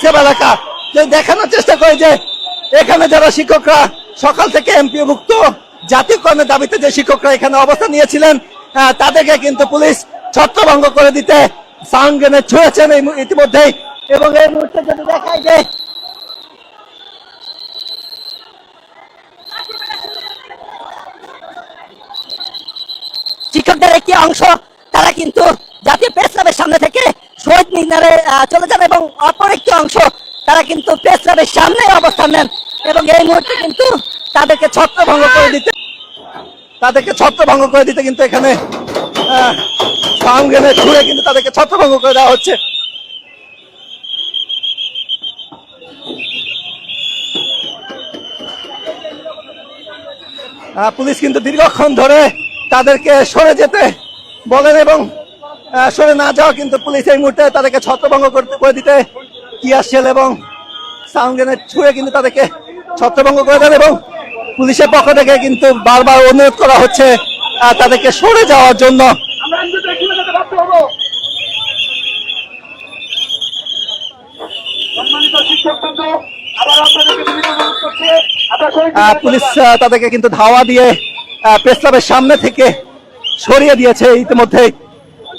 Press club এলাকা যে দেখানোর চেষ্টা করে যে এখানে যারা শিক্ষকরা, সকাল থেকে এমপিভুক্ত জাতীয়করণের দাবিতে যে শিক্ষকরা এখানে অবস্থান নিয়েছিলেন তাদেরকে কিন্তু পুলিশ ছত্রভঙ্গ করে দিতে সাউন্ড গ্রেনেড ছুঁয়েছেন ইতিমধ্যেই। এবং এই মুহূর্তে যদি দেখায় যে শিক্ষকদের একটি অংশ, তারা কিন্তু জাতীয় প্রেস ক্লাবের সামনে থেকে শহীদ মিনারে চলে যান এবং অপর একটি অংশ, তারা কিন্তু প্রেস সামনে অবস্থান নেন এবং এই মুহূর্তে কিন্তু তাদেরকে ছত্রভঙ্গ করে দিতে তাদেরকে ছত্রভঙ্গ করে দিতে কিন্তু এখানে ছুঁড়ে কিন্তু তাদেরকে ছত্রভঙ্গ করে দেওয়া হচ্ছে। পুলিশ কিন্তু দীর্ঘক্ষণ ধরে তাদেরকে সরে যেতে বলেন এবং সরে না যাওয়া কিন্তু পুলিশ এই মুহূর্তে তাদেরকে ছত্রভঙ্গ করতে করে দিতে টিয়ার শেল এবং সাউন্ড গ্রেনেড ছুঁড়ে কিন্তু তাদেরকে ছত্রভঙ্গ করে দেন এবং পুলিশের পক্ষ থেকে কিন্তু বারবার অনুরোধ করা হচ্ছে তাদেরকে সরে যাওয়ার জন্য। পুলিশ তাদেরকে কিন্তু ধাওয়া দিয়ে প্রেস ক্লাবের সামনে থেকে সরিয়ে দিয়েছে ইতিমধ্যে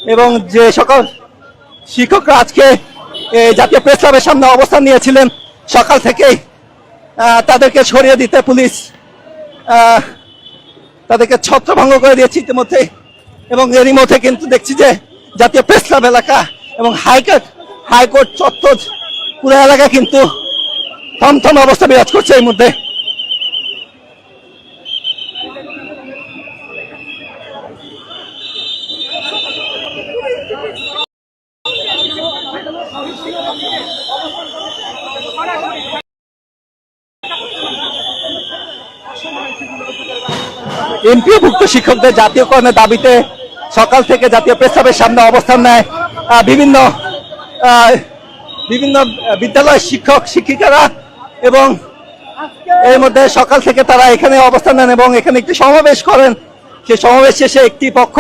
এবং যে সকল শিক্ষকরা আজকে জাতীয় প্রেস ক্লাবের সামনে অবস্থান নিয়েছিলেন, সকাল থেকেই তাদেরকে সরিয়ে দিতে পুলিশ তাদেরকে ছত্রভঙ্গ করে দিয়েছে ইতিমধ্যে এবং এরই মধ্যে কিন্তু দেখছি যে জাতীয় প্রেস ক্লাব এলাকা এবং হাইকোর্ট হাইকোর্ট চত্বর পুরো এলাকা কিন্তু থমথম অবস্থা বিরাজ করছে এই মধ্যে এমপিওভুক্ত শিক্ষকদের জাতীয়করণের দাবিতে সকাল থেকে জাতীয় প্রেসাবের সামনে অবস্থান নেয় বিভিন্ন বিভিন্ন বিদ্যালয়ের শিক্ষক, শিক্ষিকারা এবং এর মধ্যে সকাল থেকে তারা এখানে অবস্থান নেন এবং এখানে একটি সমাবেশ করেন। সেই সমাবেশ শেষে একটি পক্ষ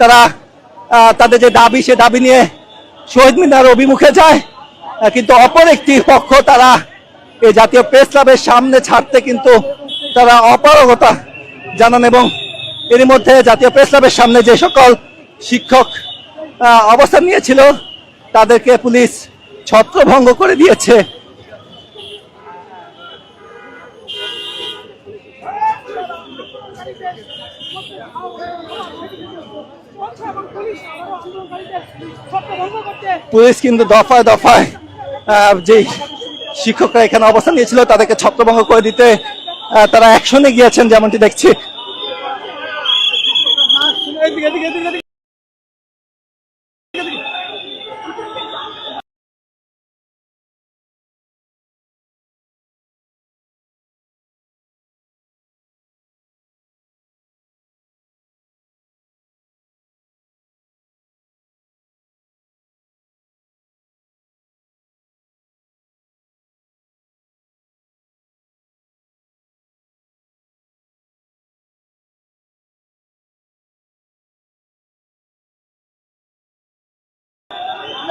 তারা তাদের যে দাবি, সে দাবি নিয়ে শহীদ মিনার অভিমুখে যায়। কিন্তু অপর একটি পক্ষ তারা এই জাতীয় প্রেস ক্লাবের সামনে ছাড়তে কিন্তু তারা অপারগতা জানান এবং এর মধ্যে জাতীয় প্রেস ক্লাবের সামনে যে সকল শিক্ষক অবস্থান নিয়েছিল তাদেরকে পুলিশ ছত্রভঙ্গ করে দিয়েছে। পুলিশ কিন্তু দফায় দফায় আহ, যে শিক্ষকরা এখানে অবস্থান নিয়েছিল তাদেরকে ছত্রভঙ্গ করে দিতে তারা অ্যাকশনে গিয়েছেন যেমনটি দেখছি।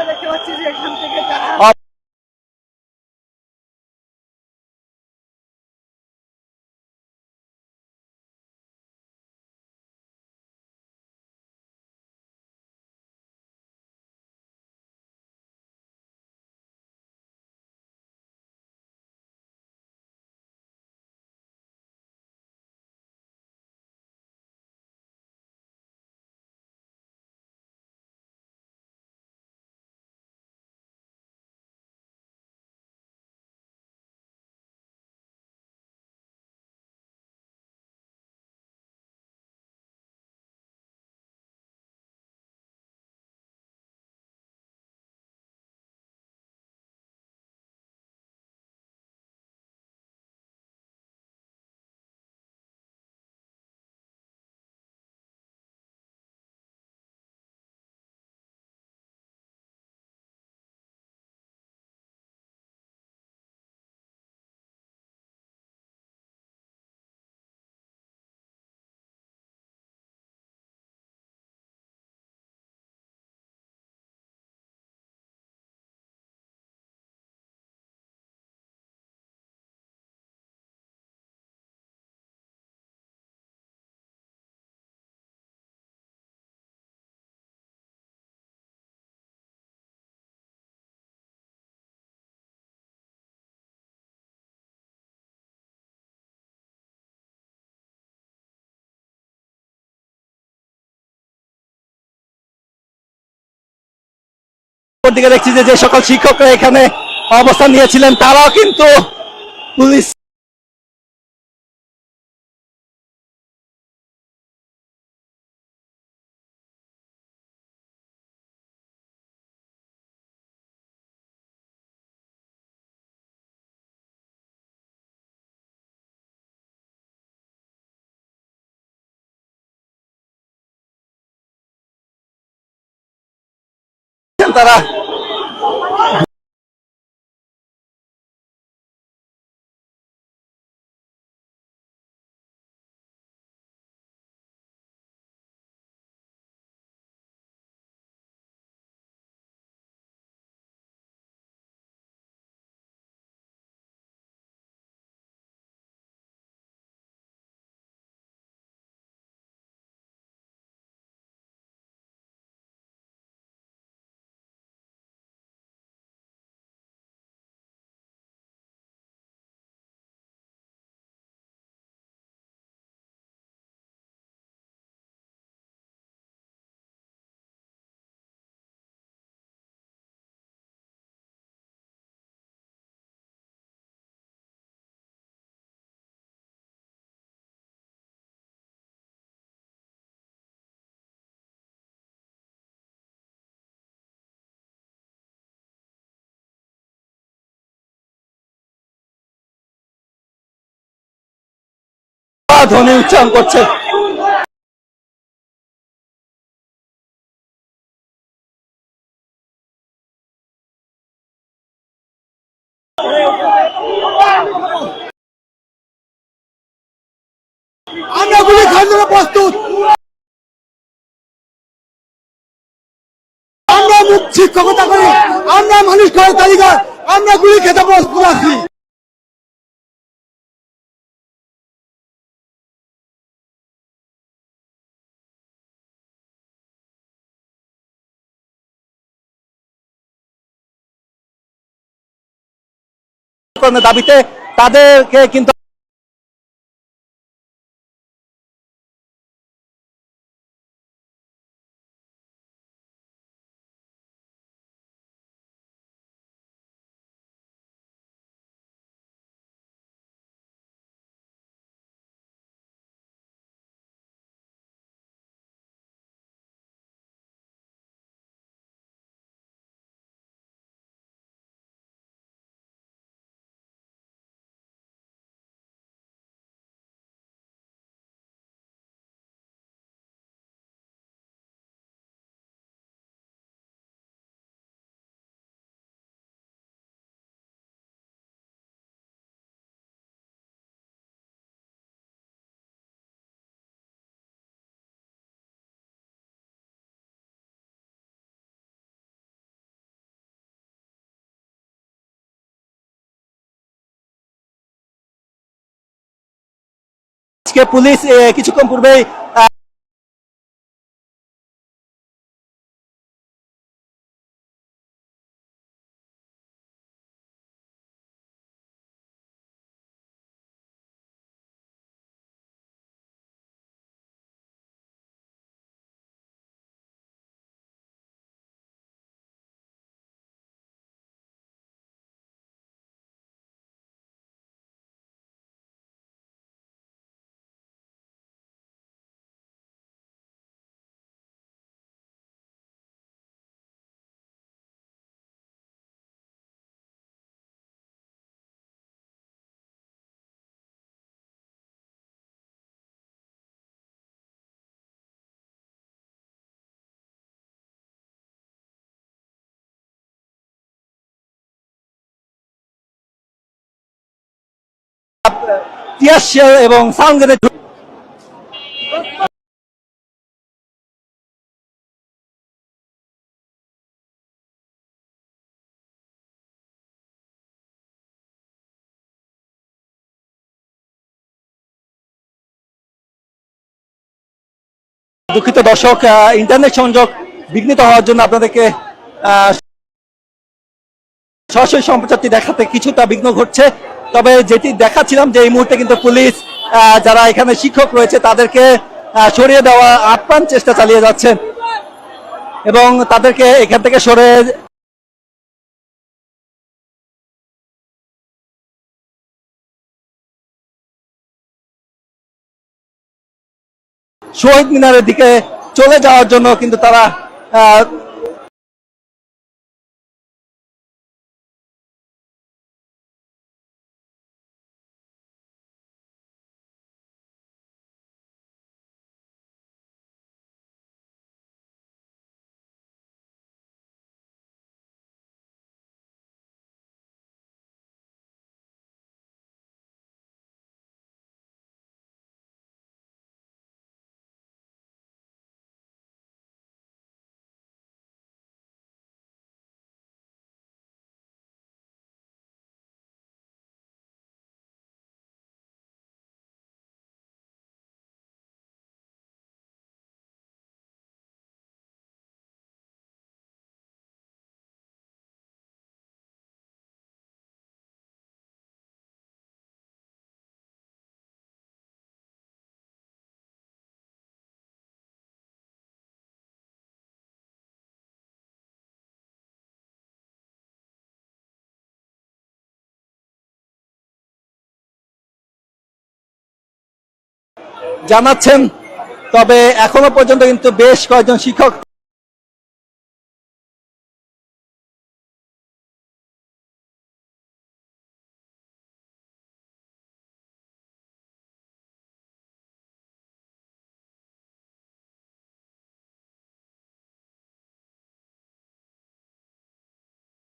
দেখতে পাচ্ছি যে এখান থেকে তারা দিকে দেখছি যে সকল শিক্ষকরা এখানে অবস্থান নিয়েছিলেন তারাও কিন্তু পুলিশ তারা। ধ্বনি উচ্চারণ করছে। আমরা প্রস্তুত। মুখ শিক্ষকতা করি আমরা মানুষ খাওয়ার তালিকা। আমরা গুলি খেতে প্রস্তুত আছি করানোর দাবিতে তাদেরকে কিন্তু আজকে পুলিশ কিছুক্ষণ পূর্বেই এবং দুঃখিত দর্শক ইন্টারনেট সংযোগ বিঘ্নিত হওয়ার জন্য আপনাদেরকে সরাসরি সম্প্রচারটি দেখাতে কিছুটা বিঘ্ন ঘটছে। তবে যেটি দেখাচ্ছিলাম যে এই মুহূর্তে কিন্তু পুলিশ যারা এখানে শিক্ষক রয়েছে, তাদেরকে সরিয়ে দেওয়া আপ্রাণ চেষ্টা চালিয়ে যাচ্ছেন। এবং তাদেরকে এখান থেকে সরে শহীদ মিনারের দিকে চলে যাওয়ার জন্য কিন্তু তারা জানাচ্ছেন। তবে এখনও পর্যন্ত কিন্তু বেশ কয়েকজন শিক্ষক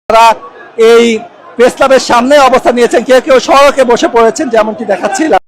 তারা এই প্রেস ক্লাবের সামনে অবস্থান নিয়েছেন। কেউ কেউ সড়কে বসে পড়েছেন, যেমনটি দেখাচ্ছিলাম।